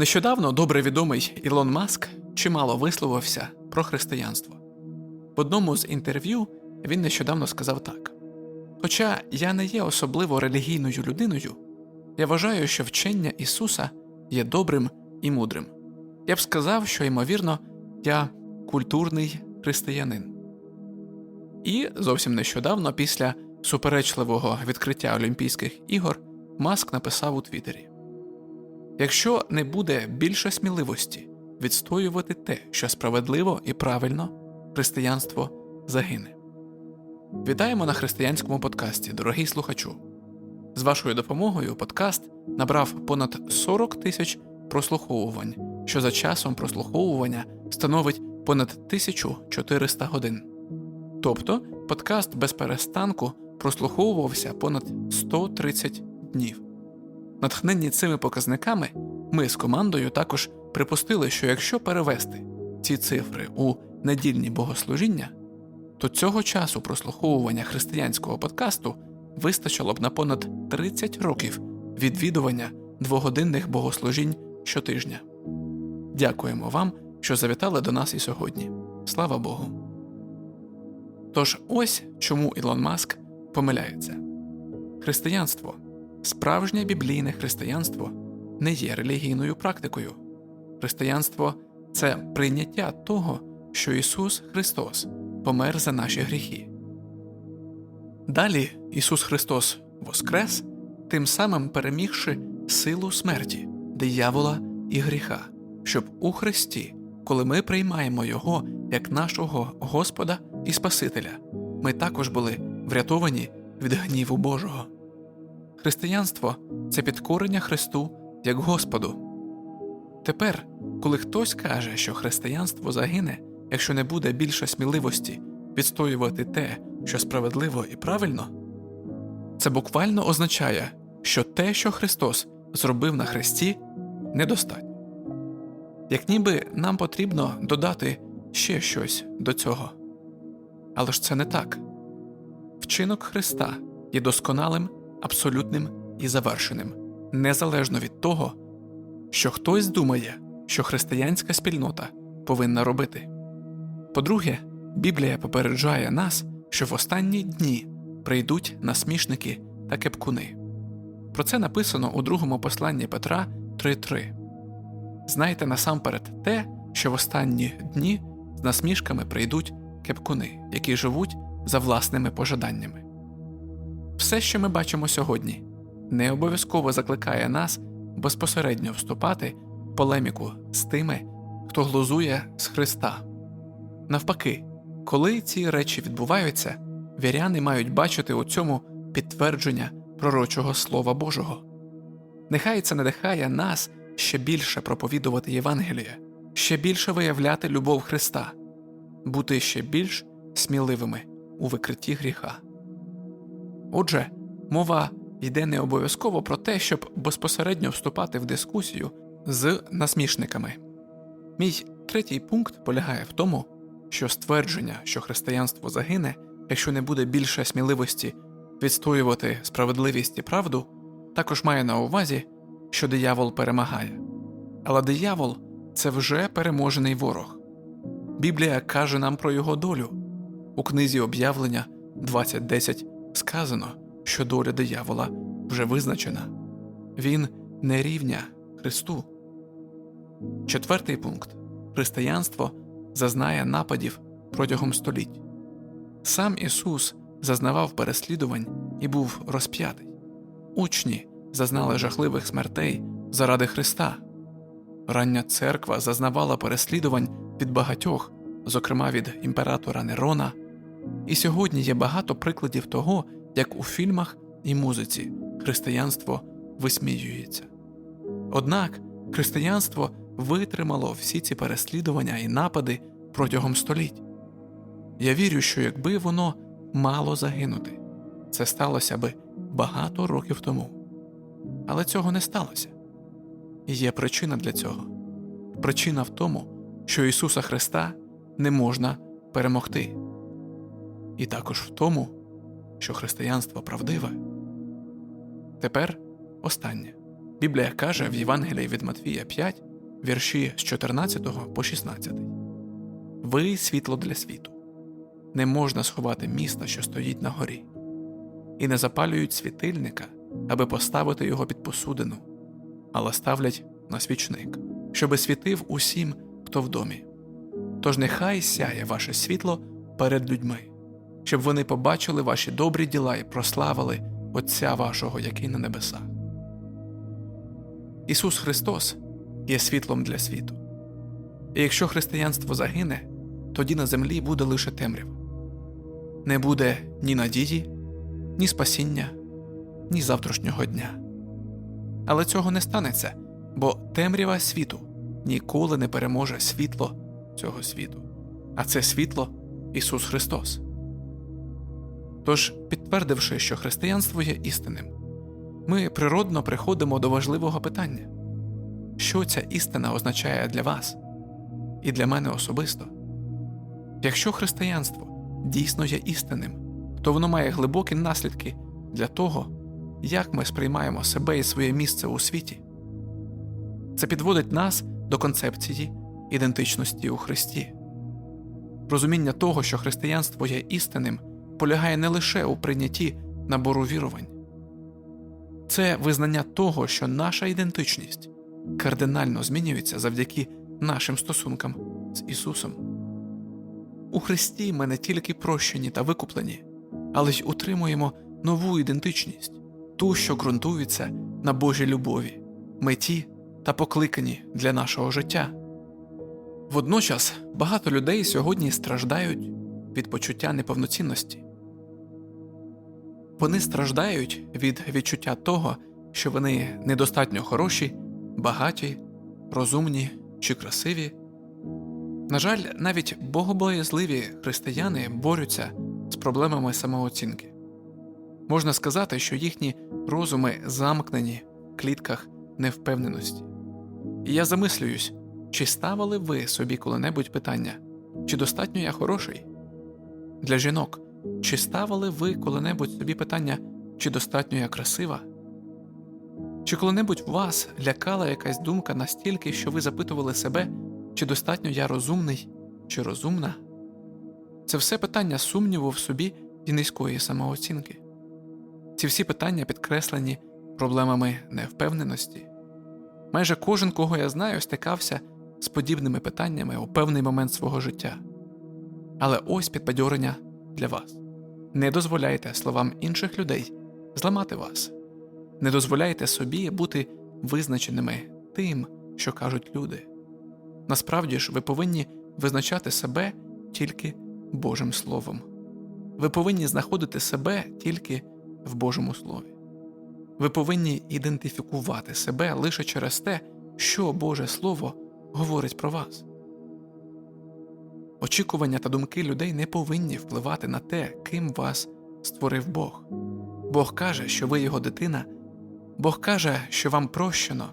Нещодавно добре відомий Ілон Маск чимало висловився про християнство. В одному з інтерв'ю він нещодавно сказав так: Хоча я не є особливо релігійною людиною, я вважаю, що вчення Ісуса є добрим і мудрим. Я б сказав, що, ймовірно, я культурний християнин. І зовсім нещодавно, після суперечливого відкриття Олімпійських ігор, Маск написав у Твіттері: Якщо не буде більше сміливості відстоювати те, що справедливо і правильно, християнство загине. Вітаємо на християнському подкасті, дорогий слухачу. З вашою допомогою подкаст набрав понад 40 тисяч прослуховувань, що за часом прослуховування становить понад 1400 годин. Тобто подкаст без перестанку прослуховувався понад 130 днів. Натхненні цими показниками, ми з командою також припустили, що якщо перевести ці цифри у недільні богослужіння, то цього часу прослуховування християнського подкасту вистачило б на понад 30 років відвідування двогодинних богослужінь щотижня. Дякуємо вам, що завітали до нас і сьогодні. Слава Богу. Тож ось чому Ілон Маск помиляється. Християнство, справжнє біблійне християнство не є релігійною практикою. Християнство це прийняття того, що Ісус Христос помер за наші гріхи. Далі Ісус Христос воскрес, тим самим перемігши силу смерті, диявола і гріха, щоб у Христі, коли ми приймаємо Його як нашого Господа і Спасителя, ми також були врятовані від гніву Божого. Християнство це підкорення Христу як Господу. Тепер, коли хтось каже, що християнство загине, якщо не буде більше сміливості відстоювати те, що справедливо і правильно, це буквально означає, що те, що Христос зробив на Христі, недостатньо. Як ніби нам потрібно додати ще щось до цього. Але ж це не так. Вчинок Христа є досконалим, абсолютним і завершеним, незалежно від того, що хтось думає, що християнська спільнота повинна робити. По-друге, Біблія попереджає нас, що в останні дні прийдуть насмішники та кепкуни. Про це написано у другому посланні Петра 3.3. Знайте насамперед те, що в останні дні з насмішками прийдуть кепкуни, які живуть за власними пожаданнями. Все, що ми бачимо сьогодні, не обов'язково закликає нас безпосередньо вступати в полеміку з тими, хто глузує з Христа. Навпаки, коли ці речі відбуваються, віряни мають бачити у цьому підтвердження пророчого Слова Божого. Нехай це надихає нас ще більше проповідувати Євангеліє, ще більше виявляти любов Христа, бути ще більш сміливими у викритті гріха. Отже, мова йде не обов'язково про те, щоб безпосередньо вступати в дискусію з насмішниками. Мій третій пункт полягає в тому, що ствердження, що християнство загине, якщо не буде більше сміливості відстоювати справедливість і правду, також має на увазі, що диявол перемагає. Але диявол це вже переможений ворог. Біблія каже нам про його долю. У книзі об'явлення 20.10 сказано, що доля диявола вже визначена він не рівня Христу. Четвертий пункт християнство зазнає нападів протягом століть. Сам Ісус зазнавав переслідувань і був розп'ятий. Учні зазнали жахливих смертей заради Христа. Рання церква зазнавала переслідувань від багатьох, зокрема від імператора Нерона. І сьогодні є багато прикладів того, як у фільмах і музиці християнство висміюється. Однак християнство витримало всі ці переслідування і напади протягом століть. Я вірю, що якби воно мало загинути, це сталося би багато років тому. Але цього не сталося. І є причина для цього. Причина в тому, що Ісуса Христа не можна перемогти, і також в тому, що християнство правдиве. Тепер останнє. Біблія каже в Євангелії від Матвія 5, вірші з 14 по 16. Ви світло для світу. Не можна сховати міста, що стоїть на горі, і не запалюють світильника, аби поставити його під посудину, але ставлять на свічник, щоби світив усім, хто в домі. Тож нехай сяє ваше світло перед людьми, щоб вони побачили ваші добрі діла і прославили Отця вашого, який на небесах. Ісус Христос є світлом для світу. І якщо християнство загине, тоді на землі буде лише темрява. Не буде ні надії, ні спасіння, ні завтрашнього дня. Але цього не станеться, бо темрява світу ніколи не переможе світло цього світу, а це світло Ісус Христос. Тож, підтвердивши, що християнство є істинним, ми природно приходимо до важливого питання що ця істина означає для вас і для мене особисто? Якщо християнство дійсно є істинним, то воно має глибокі наслідки для того, як ми сприймаємо себе і своє місце у світі. Це підводить нас до концепції ідентичності у Христі. Розуміння того, що християнство є істинним, полягає не лише у прийнятті набору вірувань, це визнання того, що наша ідентичність кардинально змінюється завдяки нашим стосункам з Ісусом. У Христі ми не тільки прощені та викуплені, але й утримуємо нову ідентичність, ту, що ґрунтується на Божій любові, меті та покликані для нашого життя. Водночас багато людей сьогодні страждають від почуття неповноцінності. Вони страждають від відчуття того, що вони недостатньо хороші, багаті, розумні чи красиві. На жаль, навіть богобоязливі християни борються з проблемами самооцінки. Можна сказати, що їхні розуми замкнені в клітках невпевненості. І я замислююсь, чи ставили ви собі коли-небудь питання, чи достатньо я хороший? Для жінок, чи ставили ви коли-небудь собі питання, чи достатньо я красива? Чи коли-небудь вас лякала якась думка настільки, що ви запитували себе, чи достатньо я розумний чи розумна? Це все питання сумніву в собі і низької самооцінки. Ці всі питання підкреслені проблемами невпевненості. Майже кожен, кого я знаю, стикався з подібними питаннями у певний момент свого життя. Але ось підбадьорення для вас не дозволяйте словам інших людей зламати вас, не дозволяйте собі бути визначеними тим, що кажуть люди. Насправді ж, ви повинні визначати себе тільки Божим Словом. Ви повинні знаходити себе тільки в Божому Слові. Ви повинні ідентифікувати себе лише через те, що Боже Слово говорить про вас. Очікування та думки людей не повинні впливати на те, ким вас створив Бог. Бог каже, що ви його дитина, Бог каже, що вам прощено,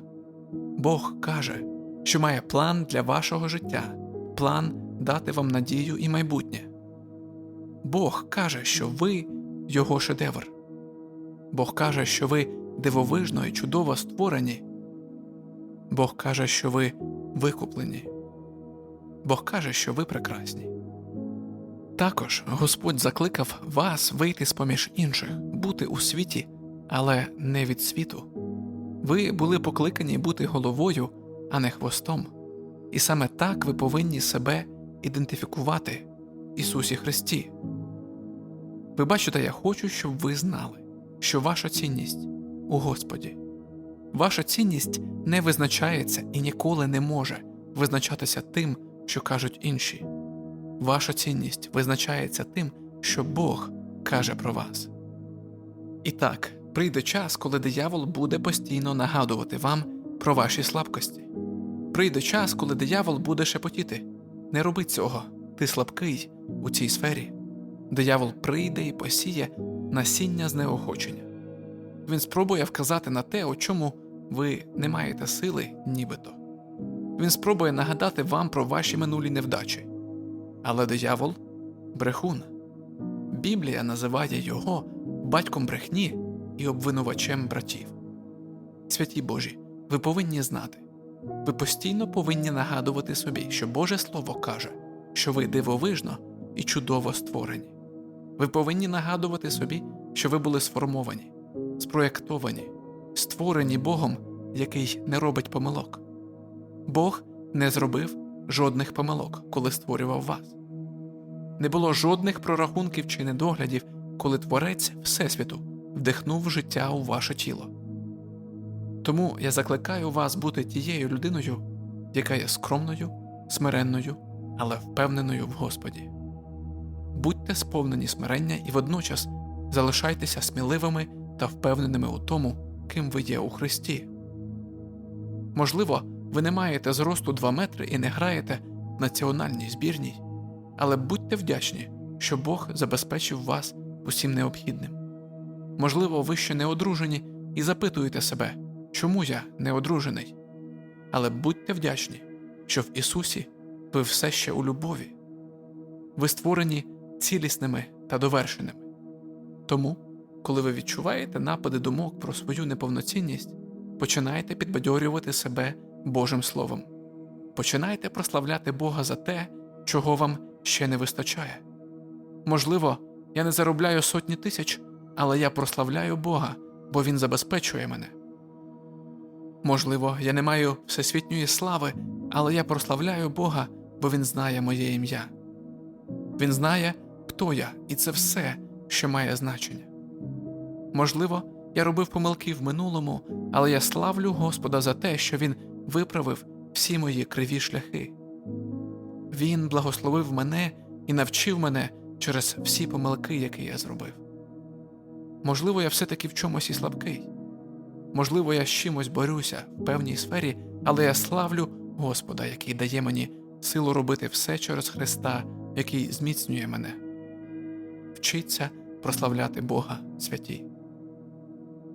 Бог каже, що має план для вашого життя, план дати вам надію і майбутнє. Бог каже, що ви його шедевр. Бог каже, що ви дивовижно і чудово створені. Бог каже, що ви викуплені. Бог каже, що ви прекрасні. Також Господь закликав вас вийти з поміж інших, бути у світі, але не від світу. Ви були покликані бути головою, а не хвостом, і саме так ви повинні себе ідентифікувати Ісусі Христі. Ви бачите, я хочу, щоб ви знали, що ваша цінність у Господі. Ваша цінність не визначається і ніколи не може визначатися тим, що кажуть інші. Ваша цінність визначається тим, що Бог каже про вас. І так, прийде час, коли диявол буде постійно нагадувати вам про ваші слабкості. Прийде час, коли диявол буде шепотіти Не роби цього, ти слабкий у цій сфері. Диявол прийде і посіє насіння знеохочення. Він спробує вказати на те, у чому ви не маєте сили, нібито. Він спробує нагадати вам про ваші минулі невдачі. Але диявол брехун. Біблія називає його батьком брехні і обвинувачем братів. Святі Божі, ви повинні знати, ви постійно повинні нагадувати собі, що Боже Слово каже, що ви дивовижно і чудово створені. Ви повинні нагадувати собі, що ви були сформовані, спроєктовані, створені Богом, який не робить помилок. Бог не зробив жодних помилок, коли створював вас. Не було жодних прорахунків чи недоглядів, коли Творець Всесвіту вдихнув життя у ваше тіло. Тому я закликаю вас бути тією людиною, яка є скромною, смиренною, але впевненою в Господі. Будьте сповнені смирення і водночас залишайтеся сміливими та впевненими у тому, ким ви є у Христі. Можливо, ви не маєте зросту 2 метри і не граєте в національній збірній, але будьте вдячні, що Бог забезпечив вас усім необхідним. Можливо, ви ще не одружені і запитуєте себе, чому я не одружений. Але будьте вдячні, що в Ісусі ви все ще у любові. Ви створені цілісними та довершеними. Тому, коли ви відчуваєте напади думок про свою неповноцінність, починайте підбадьорювати себе Божим Словом. Починайте прославляти Бога за те, чого вам ще не вистачає. Можливо, я не заробляю сотні тисяч, але я прославляю Бога, бо Він забезпечує мене. Можливо, я не маю всесвітньої слави, але я прославляю Бога, бо Він знає моє ім'я. Він знає, хто я, і це все, що має значення. Можливо, я робив помилки в минулому, але я славлю Господа за те, що Він виправив всі мої криві шляхи. Він благословив мене і навчив мене через всі помилки, які я зробив. Можливо, я все-таки в чомусь і слабкий. Можливо, я з чимось борюся в певній сфері, але я славлю Господа, який дає мені силу робити все через Христа, який зміцнює мене. Вчіться прославляти Бога святі.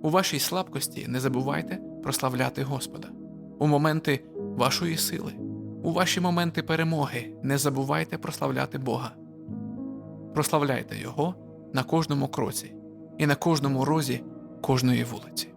У вашій слабкості не забувайте прославляти Господа. У моменти вашої сили, у ваші моменти перемоги не забувайте прославляти Бога. Прославляйте Його на кожному кроці і на кожному розі кожної вулиці.